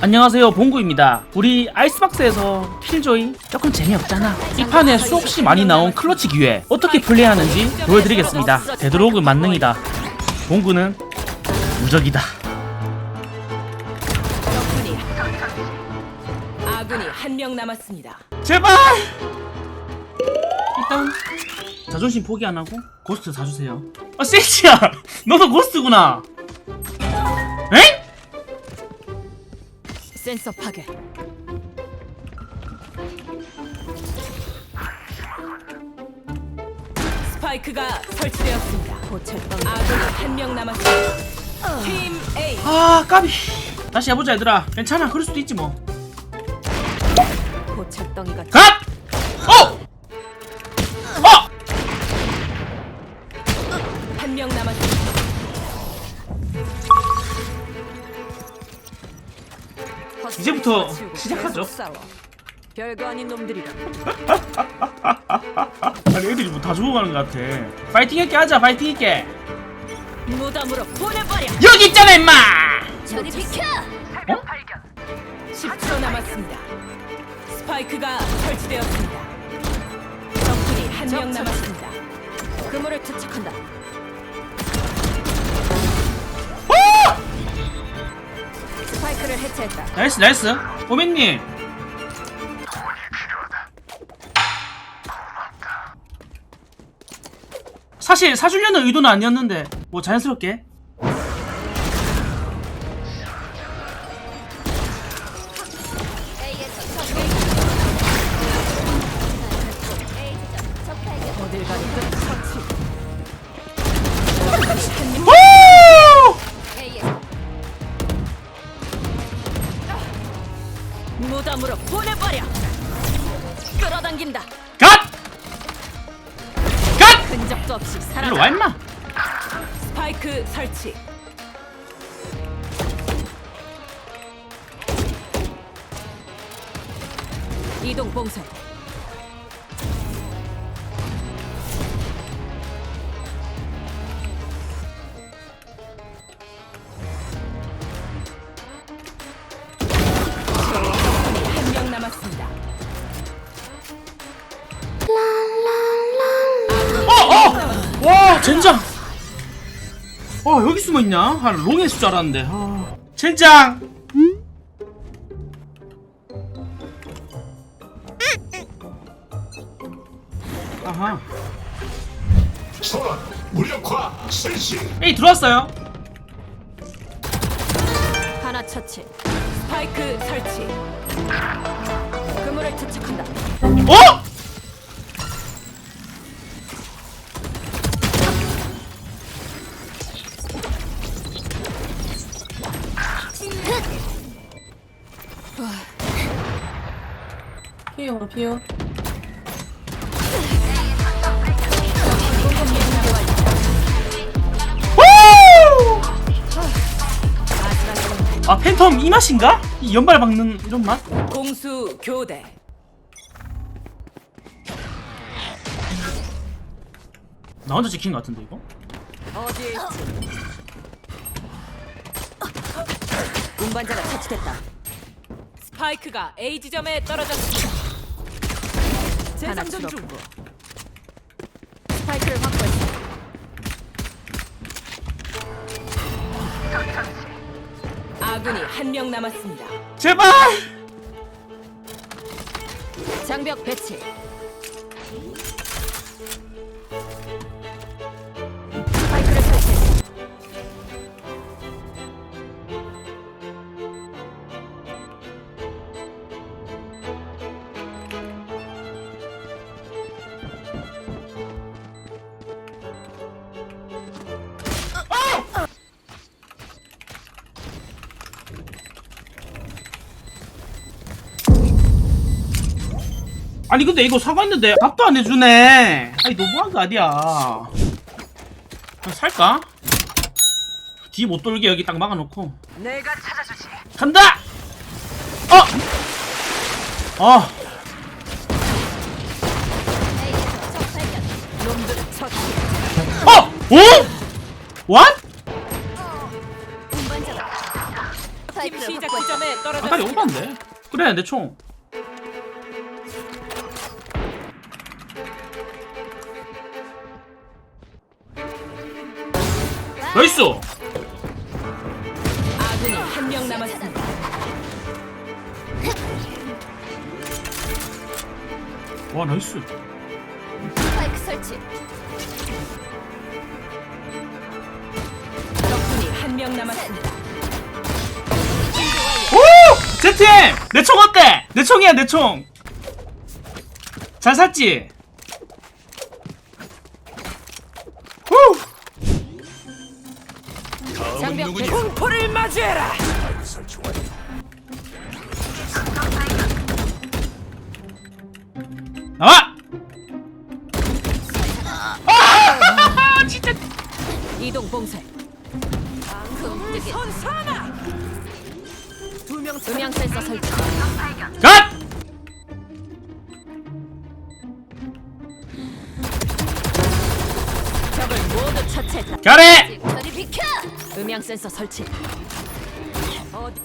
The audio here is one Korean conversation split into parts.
안녕하세요 봉구입니다. 우리 아이스박스에서 킬조이 조금 재미없잖아. 이 판에 수없이 많이 나온 클러치 기회 어떻게 플레이하는지 보여드리겠습니다. 되도록은 만능이다. 봉구는 무적이다. 아군이 한 명 남았습니다. 제발! 일단 자존심 포기 안 하고 고스트 사주세요. 아 세이지야! 너도 고스트구나! 엥? 센서 파괴. 스파이크가 설치되었습니다. 고철덩 아군이 한명 남았습니다. 팀 A 아 까비 다시 해보자 얘들아 괜찮아 그럴 수도 있지 뭐 고철덩이가 갓! 어! 어! 한 명 남았습니다. 이제부터 시작하죠. 별거 아닌 놈들이라. 아니 애들이 뭐 다 죽어가는 것 같아 파이팅 있게 하자 파이팅 있게 무덤으로 보내버려. 여기 있잖아 임마 저리 비켜. 어? 10초 남았습니다. 스파이크가 설치되었습니다. 적군이 한 명 남았습니다. 그물을 투척한다. 스파이크를 해체했다. 나이스 나이스. 오맨님. 사실 사주려는 의도는 아니었는데 뭐 자연스럽게 없이 살아. 일로 와 임마 스파이크 설치. 이동 봉쇄. 젠장 어 여기 숨어있냐 아 롱에 있을 줄 알았는데 아. 젠장 아하 무력화 실시 에이 들어왔어요 하나 처치. 스파이크 설치. 그물을 투척한다. 어? 피오 후! 아 팬텀 이 맛인가? 이 연발 박는 이런 맛? 공수 교대. 나 혼자 지킨 것 같은데 이거? 어디에 있지? 운반자가 처치됐다. 스파이크가 A 지점에 떨어졌습니다. 재장전 중. 스파이크를 확보했다. 아군이 한 명 남았습니다. 제발! 장벽 배치. 아니 근데 이거 사과했는데 답도 안 해주네 아니 너무한 거 아니야 그냥 살까? 뒤 못 돌게 여기 딱 막아놓고 내가 찾아주지. 간다! 어! 어! 어! 오? What? 팀 시작. A점에 아까리 떨어졌습니다. 오반데 그래 내 총 나이스 아군이 한 명 남았습니다. 와 나이스 스파이크 설치. 적군이 한 명 남았습니다. 오! 제팀! 내 총 어때? 내 총이야 내 총! 잘 샀지? 장벽 공포를 마주해라. 나와! 아! 진짜 이동 봉쇄. 선사나. 두명 음향 센서 설치. 갓! 적을 모두 처치했다. 가래! 저리 비켜. 음향 센서 설치. 어디?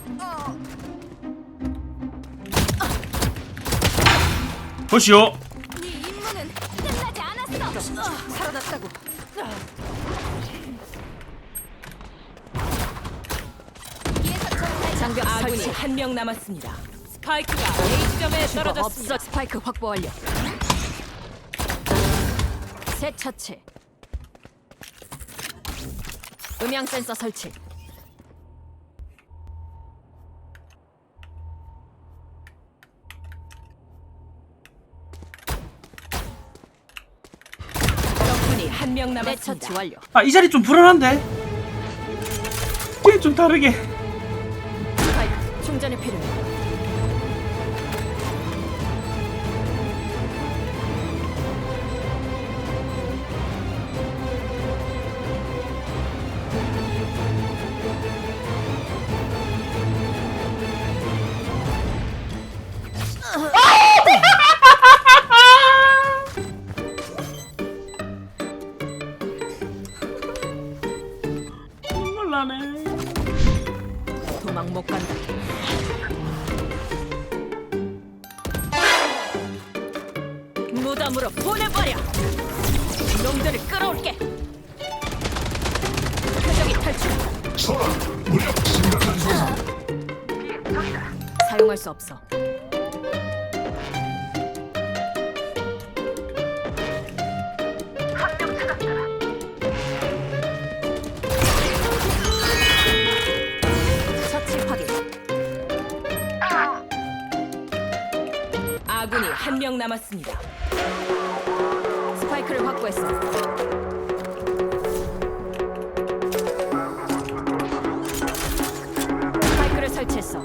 보시오 네 임무는 끝나지 않았어. 살아났다고. 장벽 아군이 한명 남았습니다. 스파이크가 A점에 떨어졌습니다. 없어. 스파이크 확보 완료. 새 처치. 음향 센서 설치. 적군이 한명 남았습니다. 처치 완료. 아 이 자리 좀 불안한데? 이게 좀 다르게 스파이크 충전이 필요해. 도망 못 간다. 무덤으로 보내버려. 놈들을 끌어올게. 표적이 탈출. 소라 무력 심각한 손상 사용할 수 없어. 아군이 한 명 남았습니다. 스파이크를 확보했어. 스파이크를 설치했어.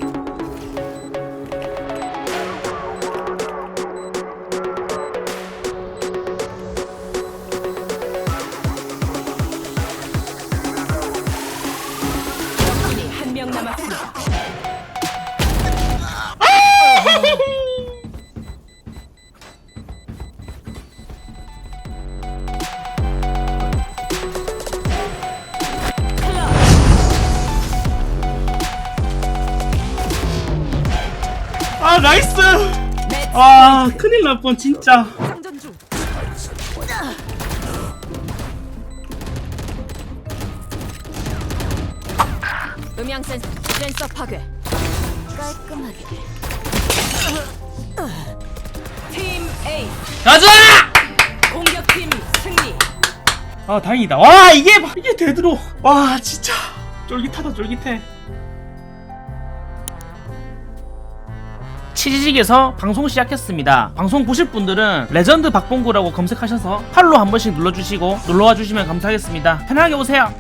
아 나이스 아 큰일 날 뻔 진짜. 음향 센 센서 파괴. 깔끔하게. 팀 A 가자! 공격팀 승리. 아 다행이다 와 이게 이게 되도록 와 진짜 쫄깃하다 쫄깃해 치지직에서 방송 시작했습니다. 방송 보실 분들은 레전드 박봉구라고 검색하셔서 팔로 한 번씩 눌러주시고 놀러와 주시면 감사하겠습니다. 편하게 오세요